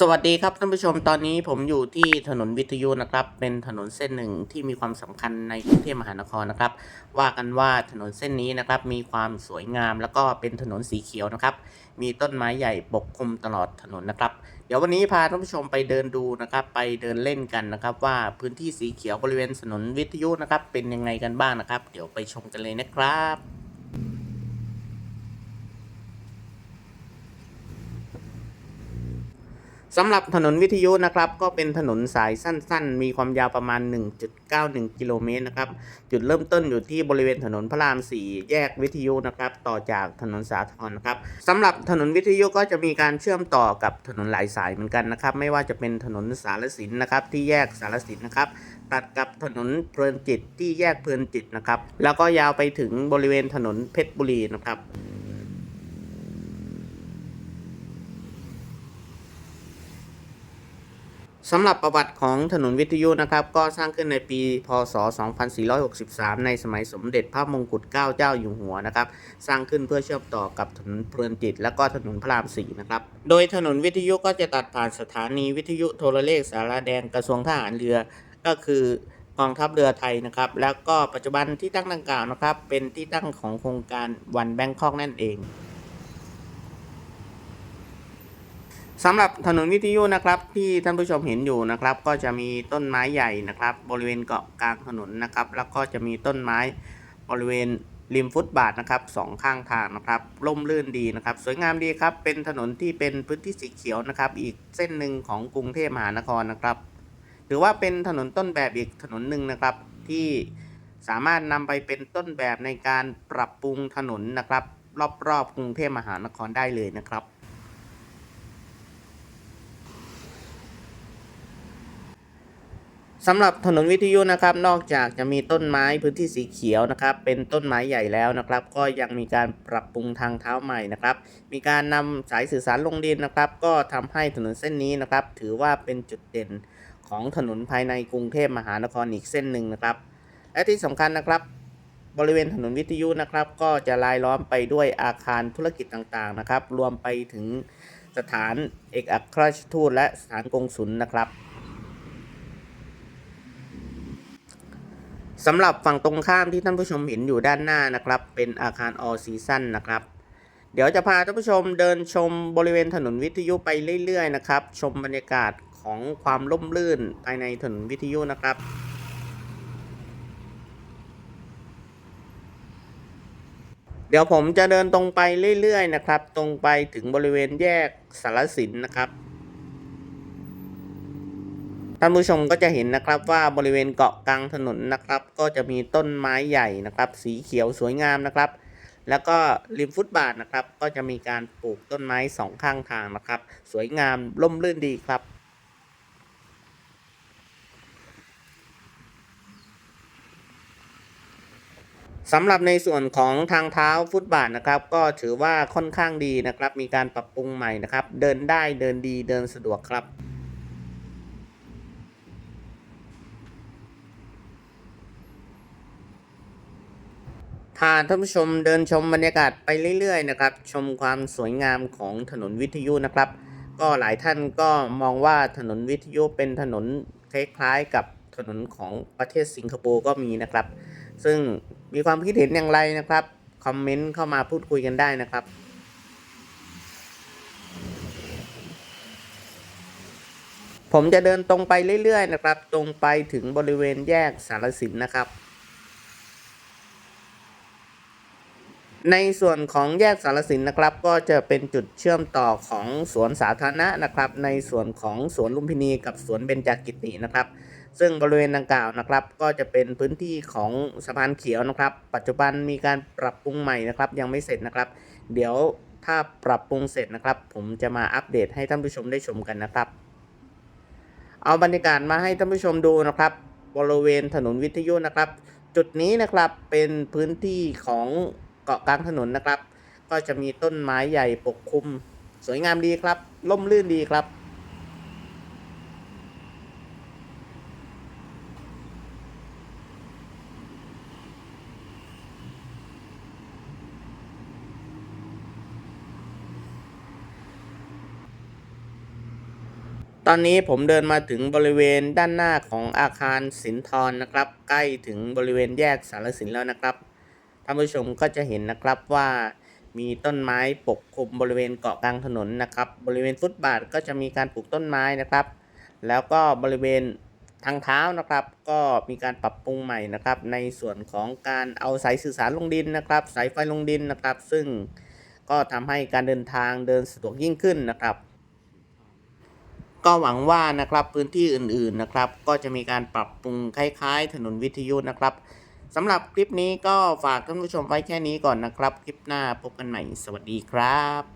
สวัสดีครับท่านผู้ชมตอนนี้ผมอยู่ที่ถนนวิทยุนะครับ เป็นถนนเส้นหนึ่งที่มีความสำคัญในกรุงเทพมหานครนะครับ ว่ากันว่าถนนเส้นนี้นะครับมีความสวยงาม แล้วก็เป็นถนนสีเขียวนะครับ มีต้นไม้ใหญ่ปกคลุมตลอดถนนนะครับ เดี๋ยววันนี้พาท่านผู้ชมไปเดินดูนะครับ ไปเดินเล่นกันนะครับ ว่าพื้นที่สีเขียวบริเวณถนนวิทยุนะครับ เป็นยังไงกันบ้างนะครับ เดี๋ยวไปชมกันเลยนะครับ สำหรับถนนวิทยุนะครับ ก็เป็นถนนสายสั้น ๆ มีความยาวประมาณ 1.91 กิโลเมตรนะครับ จุดเริ่มต้นอยู่ที่บริเวณถนนพระราม 4 แยกวิทยุนะครับ ต่อจากถนนสาทรนะครับสำหรับถนนวิทยุก็จะมีการเชื่อมต่อกับถนนหลายสายเหมือนกันนะครับ ไม่ว่าจะเป็นถนนสารสินนะครับ ที่แยกสารสินนะครับตัดกับถนนเพลินจิตที่แยกเพลินจิตนะครับ แล้วก็ยาวไปถึงบริเวณถนนเพชรบุรีนะครับ สำหรับประวัติของถนนวิทยุนะครับ ก็สร้างขึ้นในปี พศ 2463 ในสมัยสมเด็จพระมงกุฎเกล้าเจ้าอยู่หัวนะครับ สร้างขึ้นเพื่อเชื่อมต่อกับถนนเพลินจิต และก็ถนนพระราม4นะครับ โดยถนนวิทยุก็จะตัดผ่านสถานีวิทยุโทรเลขสารแดงกระทรวงทหารเรือ ก็คือกองทัพเรือไทยนะครับ แล้วก็ปัจจุบันที่ตั้งดังกล่าวนะครับ เป็นที่ตั้งของโครงการวันแบงคอกนั่นเอง สำหรับถนนวิทยุนะครับที่ท่านผู้ชมเห็นอยู่นะครับ ก็จะมีต้นไม้ใหญ่นะครับ บริเวณเกาะกลางถนนนะครับ แล้วก็จะมีต้นไม้บริเวณริมฟุตบาทนะครับสองข้างทางนะครับร่มรื่นดีนะครับ สวยงามดีครับ เป็นถนนที่เป็นพื้นที่สีเขียวนะครับ อีกเส้นหนึ่งของกรุงเทพมหานครนะครับถือว่าเป็นถนนต้นแบบอีกถนนหนึ่งนะครับ ที่สามารถนำไปเป็นต้นแบบในการปรับปรุงถนนนะครับ รอบๆกรุงเทพมหานครได้เลยนะครับ สำหรับถนนวิทยุนะครับนอกจากจะมีต้นไม้พื้นที่สีเขียวนะครับเป็นต้นไม้ใหญ่แล้วนะครับ ก็ยังมีการปรับปรุงทางเท้าใหม่นะครับ มีการนำสายสื่อสารลงดินนะครับ ก็ทำให้ถนนเส้นนี้นะครับ ถือว่าเป็นจุดเด่นของถนนภายในกรุงเทพมหานครอีกเส้นหนึ่งนะครับ และที่สำคัญนะครับ บริเวณถนนวิทยุนะครับ ก็จะลายล้อมไปด้วยอาคารธุรกิจต่างๆนะครับ รวมไปถึงสถานเอกอัครราชทูตและสถานกงสุลนะครับ สำหรับฝั่งตรงข้ามที่ท่านผู้ชมเห็นอยู่ด้านหน้านะครับ เป็นอาคาร all season นะครับ เดี๋ยวจะพาท่านผู้ชมเดินชมบริเวณถนนวิทยุไปเรื่อยๆนะครับ ชมบรรยากาศของความร่มรื่นภายในถนนวิทยุนะครับเดี๋ยวผมจะเดินตรงไปเรื่อยๆนะครับ ตรงไปถึงบริเวณแยกสารสินนะครับ ท่านผู้ชมก็จะเห็นนะครับว่าบริเวณเกาะกลางถนนนะครับ ก็จะมีต้นไม้ใหญ่นะครับ สีเขียวสวยงามนะครับ แล้วก็ริมฟุตบาทนะครับ ก็จะมีการปลูกต้นไม้สองข้างทางนะครับ สวยงามร่มรื่นดีครับสำหรับในส่วนของทางเท้าฟุตบาทนะครับ ก็ถือว่าค่อนข้างดีนะครับ มีการปรับปรุงใหม่นะครับ เดินได้เดินดีเดินสะดวกครับ พาท่านผู้ชมเดินชมบรรยากาศไปเรื่อยๆนะครับ ชมความสวยงามของถนนวิทยุนะครับ ก็หลายท่านก็มองว่าถนนวิทยุเป็นถนนคล้ายๆกับถนนของประเทศสิงคโปร์ก็มีนะครับ ซึ่งมีความคิดเห็นอย่างไรนะครับ คอมเมนต์เข้ามาพูดคุยกันได้นะครับผมจะเดินตรงไปเรื่อยๆนะครับ ตรงไปถึงบริเวณแยกสารสินนะครับ ในส่วนของแยกสารสินนะครับ ก็จะเป็นจุดเชื่อมต่อของสวนสาธารณะนะครับ ในส่วนของสวนลุมพินีกับสวนเบญจกิตินะครับ ซึ่งบริเวณดังกล่าวนะครับ ก็จะเป็นพื้นที่ของสะพานเขียวนะครับ ปัจจุบันมีการปรับปรุงใหม่นะครับ ยังไม่เสร็จนะครับ เดี๋ยวถ้าปรับปรุงเสร็จนะครับ ผมจะมาอัปเดตให้ท่านผู้ชมได้ชมกันนะครับ เอาบรรยากาศมาให้ท่านผู้ชมดูนะครับ บริเวณถนนวิทยุนะครับ จุดนี้นะครับเป็นพื้นที่ของ เกาะกลางถนนนะครับ ก็จะมีต้นไม้ใหญ่ปกคลุม สวยงามดีครับร่มรื่นดีครับตอนนี้ผมเดินมาถึงบริเวณด้านหน้าของอาคารสินทรนะครับ ใกล้ถึงบริเวณแยกสารสินแล้วนะครับ ท่านผู้ชมก็จะเห็นนะครับว่ามีต้นไม้ปกคลุมบริเวณเกาะกลางถนนนะครับ บริเวณฟุตบาทก็จะมีการปลูกต้นไม้นะครับ แล้วก็บริเวณทางเท้านะครับ ก็มีการปรับปรุงใหม่นะครับ ในส่วนของการเอาสายสื่อสารลงดินนะครับ สายไฟลงดินนะครับ ซึ่งก็ทำให้การเดินทางเดินสะดวกยิ่งขึ้นนะครับ ก็หวังว่านะครับพื้นที่อื่นๆนะครับ ก็จะมีการปรับปรุงคล้ายๆ ถนนวิทยุนะครับ สำหรับคลิปนี้ก็ฝากท่านผู้ชมไว้แค่นี้ก่อนนะครับ คลิปหน้าพบกันใหม่ สวัสดีครับ